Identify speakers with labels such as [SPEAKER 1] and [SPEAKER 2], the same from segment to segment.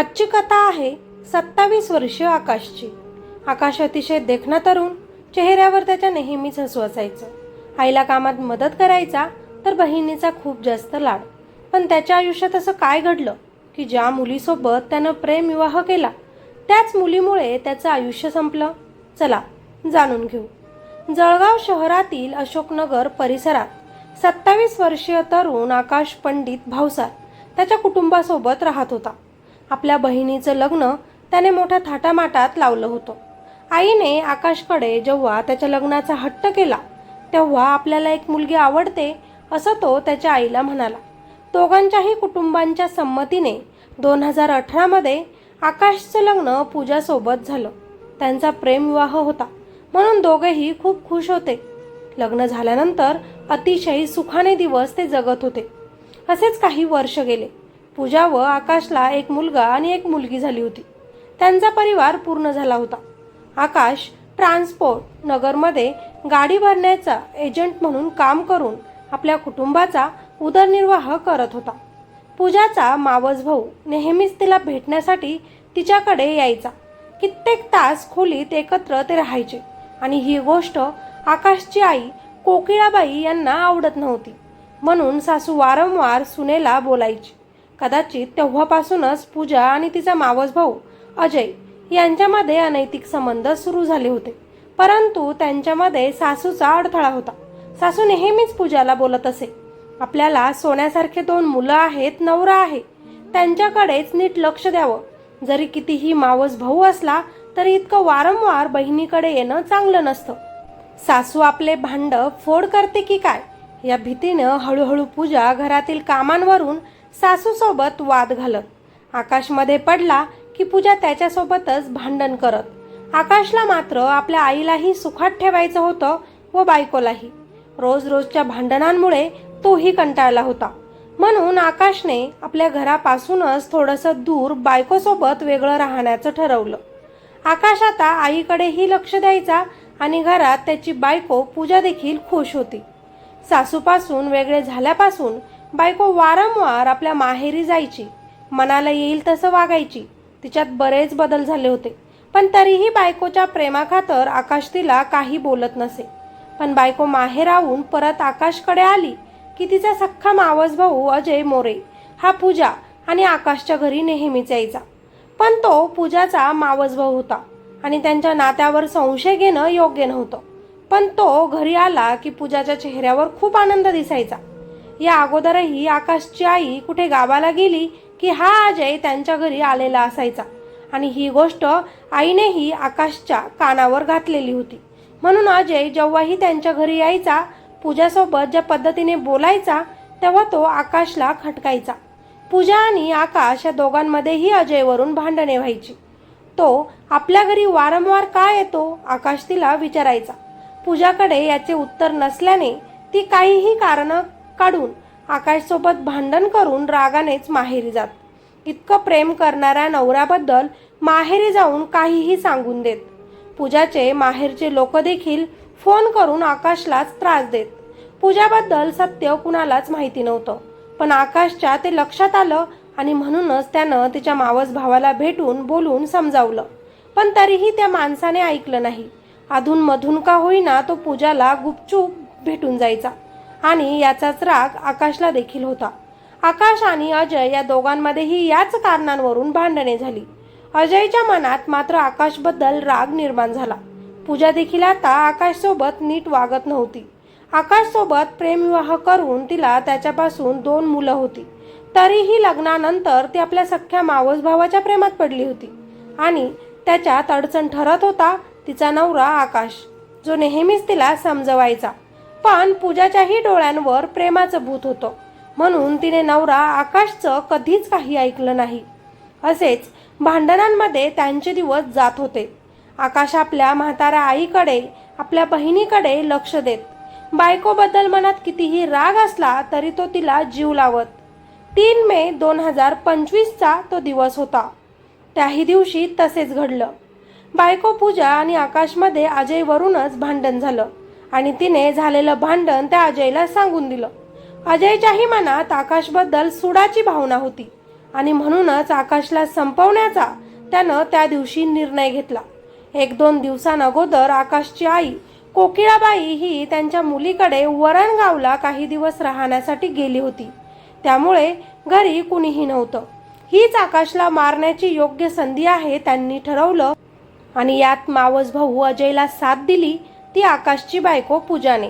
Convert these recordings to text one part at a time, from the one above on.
[SPEAKER 1] आजची कथा आहे सत्तावीस वर्षीय आकाशची. आकाश अतिशय देखणा तरुण चेहऱ्यावर त्याच्या नेहमीच हसू असायचं. आईला कामात मदत करायचा तर बहिणीचा खूप जास्त लाड. पण त्याच्या आयुष्यात असं काय घडलं की ज्या मुलीसोबत त्यानं प्रेम विवाह केला त्याच मुलीमुळे त्याचं आयुष्य संपलं? चला जाणून घेऊ. जळगाव शहरातील अशोकनगर परिसरात सत्तावीस वर्षीय तरुण आकाश पंडित भावसार त्याच्या कुटुंबासोबत राहत होता. आपल्या बहिणीचं लग्न त्याने मोठ्या थाटामाटात लावलं होतं. आईने आकाशकडे जेव्हा त्याच्या लग्नाचा हट्ट केला तेव्हा आपल्याला एक मुलगी आवडते असं तो त्याच्या आईला म्हणाला. दोघांच्याही कुटुंबांच्या संमतीने दोन हजार अठरामध्ये आकाशचं लग्न पूजासोबत झालं. त्यांचा प्रेमविवाह होता म्हणून दोघेही खूप खुश होते. लग्न झाल्यानंतर अतिशय सुखाने दिवस ते जगत होते. असेच काही वर्ष गेले. पूजा व आकाशला एक मुलगा आणि एक मुलगी झाली होती. त्यांचा परिवार पूर्ण झाला होता. आकाश ट्रान्सपोर्ट नगरमध्ये गाडी भरण्याचा एजंट म्हणून काम करून आपल्या कुटुंबाचा उदरनिर्वाह करत होता. पूजाचा मावस भाऊ नेहमीच तिला भेटण्यासाठी तिच्याकडे यायचा. कित्येक तास खोलीत एकत्र ते राहायचे आणि ही गोष्ट आकाशची आई कोकिळाबाई यांना आवडत नव्हती. म्हणून सासू वारंवार सुनेला बोलायची. कदाचित तेव्हापासूनच पूजा आणि तिचा मावस भाऊ अजय यांच्यामध्ये अनैतिक संबंध सुरू झाले होते. परंतु त्यांच्यामध्ये सासूचा अडथळा होता. सासू नेहमीच पूजाला बोलत असे. आपल्याला सोन्यासारखे दोन मुलं आहेत नवरा आहे. त्यांच्याकडेच नीट लक्ष द्यावं. जरी कितीही मावस भाऊ असला तरी इतकं वारंवार बहिणीकडे येणं चांगलं नसतं. सासू आपले भांड फोड करते की काय? या भीतीनं हळूहळू पूजा घरातील कामांवरून सासूसोबत वाद घालत. आकाशमध्ये पडला की पूजा त्याच्यासोबतच भांडण करत. आकाशला मात्र आपल्या आईलाही सुखात ठेवायचं होतं व बायकोलाही. रोज रोजच्या भांडणांमुळे तोही कंटाळला होता. म्हणून आकाशने आपल्या घरापासूनच थोडंसं दूर बायकोसोबत वेगळं राहण्याचं ठरवलं. आकाश आता आईकडेही लक्ष द्यायचा आणि घरात त्याची बायको पूजा देखील खुश होती. सासूपासून वेगळे झाल्यापासून बायको वारंवार आपल्या माहेरी जायची. मनाला येईल तसं वागायची. तिच्यात बरेच बदल झाले होते. पण तरीही बायकोच्या प्रेमाखातर आकाश तिला काही बोलत नसे. पण बायको माहेराहून परत आकाशकडे आली की तिचा सख्खा मावस भाऊ अजय मोरे. हा पूजा आणि आकाशच्या घरी नेहमीच यायचा. पण तो पूजाचा मावस भाऊ होता आणि त्यांच्या नात्यावर संशय घेणं योग्य नव्हतं. पण तो घरी आला की पूजाच्या चेहऱ्यावर खूप आनंद दिसायचा. या अगोदरही आकाशची आई कुठे गावाला गेली की हा अजय त्यांच्या घरी आलेला असायचा. आणि ही गोष्ट आईनेही आकाशच्या कानावर घातलेली होती. म्हणून अजय जेव्हाही त्यांच्या घरी यायचा पूजासोबत ज्या पद्धतीने बोलायचा तेव्हा तो आकाशला खटकायचा. पूजा आणि आकाश या दोघांमध्येही अजयवरून भांडणे व्हायची. तो आपल्या घरी वारंवार का येतो? आकाश तिला विचारायचा. पूजाकडे याचे उत्तर नसल्याने ती काहीही कारणं काढून आकाशसोबत भांडण करून रागानेच माहेरी जात. इतकं प्रेम करणाऱ्या नवऱ्याबद्दल माहेरी जाऊन काहीही सांगून देत. पूजाचे माहेरचे लोक देखील फोन करून आकाशलाच त्रास देत. पूजाबद्दल सत्य कुणालाच माहिती नव्हतं. पण आकाशच्या ते लक्षात आलं आणि म्हणूनच त्यानं तिच्या मावस भावाला भेटून बोलून समजावलं. पण तरीही त्या माणसाने ऐकलं नाही. अधून मधून का होईना तो पूजाला गुपचूप भेटून जायचा. आणि याचाच राग आकाशला देखील होता. आकाश आणि अजय या दोघांमध्येही याच कारणांवरून भांडणे झाली. अजयच्या मनात मात्र आकाशबद्दल राग निर्माण झाला. पूजा देखील आता आकाशसोबत नीट वागत नव्हती. आकाशसोबत प्रेमविवाह करून तिला त्याच्यापासून दोन मुलं होती. तरीही लग्नानंतर ती आपल्या सख्ख्या मावस भावाच्या प्रेमात पडली होती. आणि त्याच्यात अडचण ठरत होता तिचा नवरा आकाश जो नेहमीच तिला समजवायचा. पण पूजाच्याही डोळ्यांवर प्रेमाचं भूत होतं. म्हणून तिने नवरा आकाशचं कधीच काही ऐकलं नाही. असेच भांडणांमध्ये त्यांचे दिवस जात होते. आकाश आपल्या म्हाताऱ्या आईकडे आपल्या बहिणीकडे लक्ष देत. बायकोबद्दल मनात कितीही राग असला तरी तो तिला जीव लावत. तीन मे दोन हजार पंचवीसचा तो दिवस होता. त्याही दिवशी तसेच घडलं. बायको पूजा आणि आकाशमध्ये अजयवरूनच भांडण झालं. आणि तिने झालेलं भांडण त्या अजयला सांगून दिलं. अजयच्याही मनात आकाशबद्दल सुडाची भावना होती आणि म्हणूनच आकाशला संपवण्याचा त्यानं त्या दिवशी निर्णय घेतला. एक दोन दिवसांअगोदर आकाशची आई कोकिळाबाई ही त्यांच्या मुलीकडे वरणगावला काही दिवस राहण्यासाठी गेली होती. त्यामुळे घरी कुणीही नव्हतं. हीच आकाशला मारण्याची योग्य संधी आहे त्यांनी ठरवलं आणि यात मावस भाऊ अजयला साथ दिली ती आकाशची बायको पूजाने.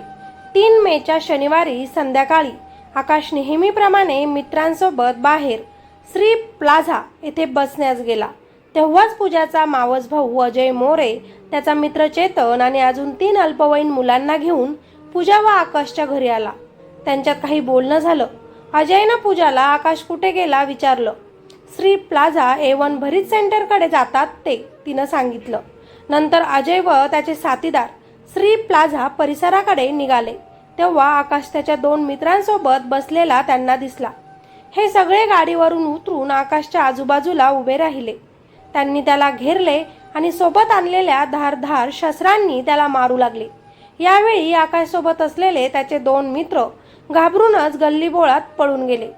[SPEAKER 1] तीन मेच्या शनिवारी संध्याकाळी आकाश नेहमीप्रमाणे मित्रांसोबत बाहेर श्री प्लाझा येथे बसण्यास गेला. तेव्हाच पूजाचा मावस भाऊ अजय मोरे त्याचा मित्र चेतन आणि अजून तीन अल्पवयीन मुलांना घेऊन पूजा व आकाशच्या घरी आला. त्यांच्यात काही बोलणं झालं. अजयनं पूजाला आकाश कुठे गेला विचारलं. श्री प्लाझा ए वन भरीत सेंटरकडे जातात ते तिनं सांगितलं. नंतर अजय व त्याचे साथीदार श्री प्लाझा परिसराकडे निघाले. तेव्हा आकाश त्याच्या दोन मित्रांसोबत बसलेला त्यांना दिसला. हे सगळे गाडीवरून उतरून आकाशच्या आजूबाजूला उभे राहिले. त्यांनी त्याला घेरले आणि सोबत आणलेल्या धारधार शस्त्रांनी त्याला मारू लागले. यावेळी आकाशसोबत असलेले त्याचे दोन मित्र घाबरूनच गल्लीबोळात पळून गेले.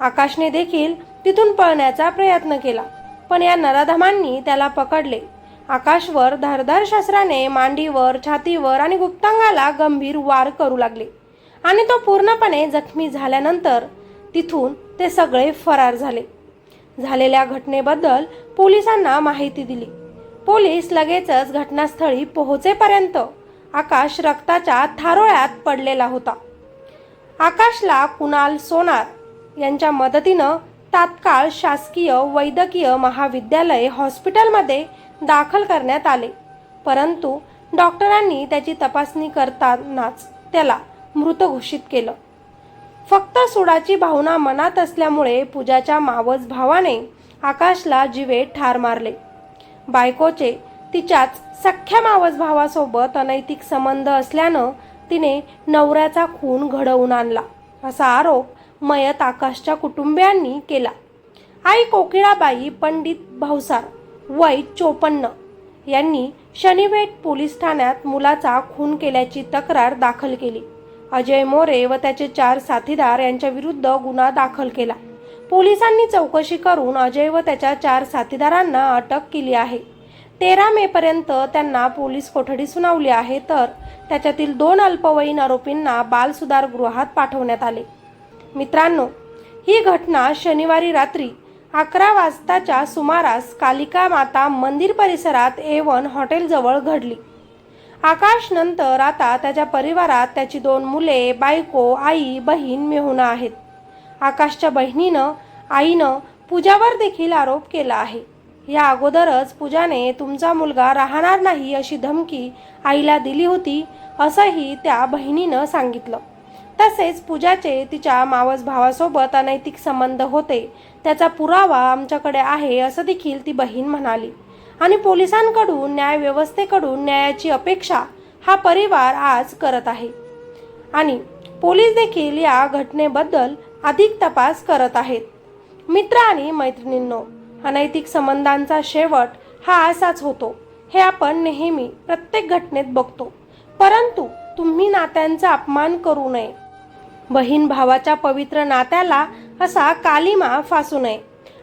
[SPEAKER 1] आकाशने देखील तिथून पळण्याचा प्रयत्न केला पण या नराधमांनी त्याला पकडले. आकाशवर धारधार शस्त्राने मांडीवर छातीवर आणि गुप्तांगाला गंभीर वार करू लागले. आणि तो पूर्णपणे जखमी झाल्यानंतर तिथून ते सगळे फरार झाले. झालेल्या घटनेबद्दल पोलिसांना माहिती दिली. पोलीस लगेचच घटनास्थळी पोहोचेपर्यंत आकाश रक्ताच्या थारोळ्यात पडलेला होता. आकाशला कुणाल सोनार यांच्या मदतीनं तात्काळ शासकीय वैद्यकीय महाविद्यालय हॉस्पिटलमध्ये दाखल करण्यात आले. परंतु डॉक्टरांनी त्याची तपासणी करतानाच त्याला मृत घोषित केलं. फक्त सुडाची भावना मनात असल्यामुळे पूजाच्या मावस भावाने आकाशला जिवे ठार मारले. बायकोचे तिच्याच सख्ख्या मावस भावासोबत अनैतिक संबंध असल्यानं तिने नवऱ्याचा खून घडवून आणला असा आरोप मयत आकाशच्या कुटुंबियांनी केला. आई कोकिळाबाई पंडित भावसार वय चोपन्न यांनी शनिवेट पोलीस ठाण्यात मुलाचा खून केल्याची तक्रार दाखल केली. अजय मोरे व त्याचे चार साथीदार यांच्या विरुद्ध गुन्हा दाखल केला. पोलिसांनी चौकशी करून अजय व त्याच्या चार साथीदारांना अटक केली आहे. तेरा मे पर्यंत त्यांना पोलीस कोठडी सुनावली आहे तर त्याच्यातील दोन अल्पवयीन आरोपींना बालसुधार गृहात पाठवण्यात आले. मित्रांनो ही घटना शनिवारी रात्री अकरा वाजताच्या सुमारास कालिका माता मंदिर परिसरात ए वन हॉटेलजवळ घडली. आकाश नंतर आता त्याच्या परिवारात त्याची दोन मुले बायको आई बहीण मिळून आहेत. आकाशच्या बहिणीनं आईनं पूजावर देखील आरोप केला आहे. या अगोदरच पूजाने तुमचा मुलगा राहणार नाही अशी धमकी आईला दिली होती असंही त्या बहिणीनं सांगितलं. तसेच पूजाचे तिच्या मावस भावासोबत अनैतिक संबंध होते त्याचा पुरावा आमच्याकडे आहे असं देखील ती बहीण म्हणाली. आणि पोलिसांकडून न्यायव्यवस्थेकडून न्यायाची अपेक्षा हा परिवार आज करत आहे. आणि पोलीस देखील या घटनेबद्दल अधिक तपास करत आहेत. मित्र आणि मैत्रिणींनो अनैतिक संबंधांचा शेवट हा असाच होतो. हे आपण नेहमी प्रत्येक घटनेत बघतो. परंतु तुम्ही नात्यांचा अपमान करू नये. बहीण भावाच्या पवित्र नात्याला असा कालिमा फासू नये.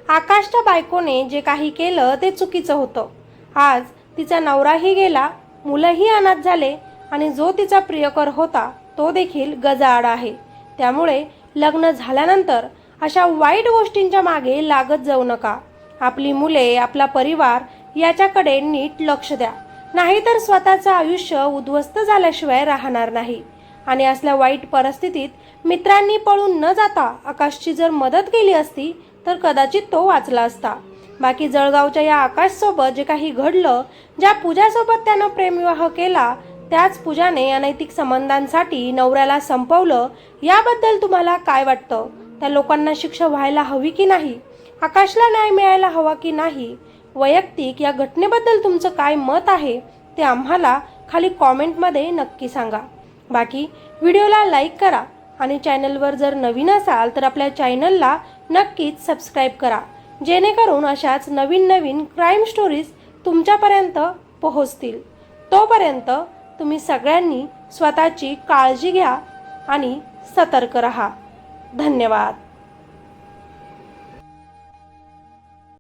[SPEAKER 1] आकाशच्या बायकोने जे काही केलं ते चुकीचं होतं. आज तिचा नवराही गेला मुलंही अनाथ झाले आणि जो तिचा प्रियकर होता तो देखील गजाआड आहे. त्यामुळे लग्न झाल्यानंतर अशा वाईट गोष्टींच्या मागे लागत जाऊ नका. आपली मुले आपला परिवार याच्याकडे नीट लक्ष द्या. नाहीतर स्वतःचं आयुष्य उद्ध्वस्त झाल्याशिवाय राहणार नाही. आणि असल्या वाईट परिस्थितीत मित्रांनी पळून न जाता आकाशची जर मदत केली असती तर कदाचित तो वाचला असता. बाकी जळगावच्या या आकाशसोबत जे काही घडलं ज्या पूजासोबत त्यानं प्रेमविवाह केला त्याच पूजाने अनैतिक संबंधांसाठी नवऱ्याला संपवलं याबद्दल तुम्हाला काय वाटतं? त्या लोकांना शिक्षा व्हायला हवी की नाही? आकाशला न्याय मिळायला हवा की नाही? वैयक्तिक या घटनेबद्दल तुमचं काय मत आहे ते आम्हाला खाली कॉमेंटमध्ये नक्की सांगा. बाकी व्हिडिओला लाईक करा आणि चॅनलवर जर नवीन असाल तर आपल्या चॅनलला नक्कीच सबस्क्राईब करा. जेणेकरून अशाच नवीन नवीन क्राईम स्टोरीज तुमच्यापर्यंत पोहोचतील. तोपर्यंत तुम्ही सगळ्यांनी स्वतःची काळजी घ्या आणि सतर्क रहा. धन्यवाद.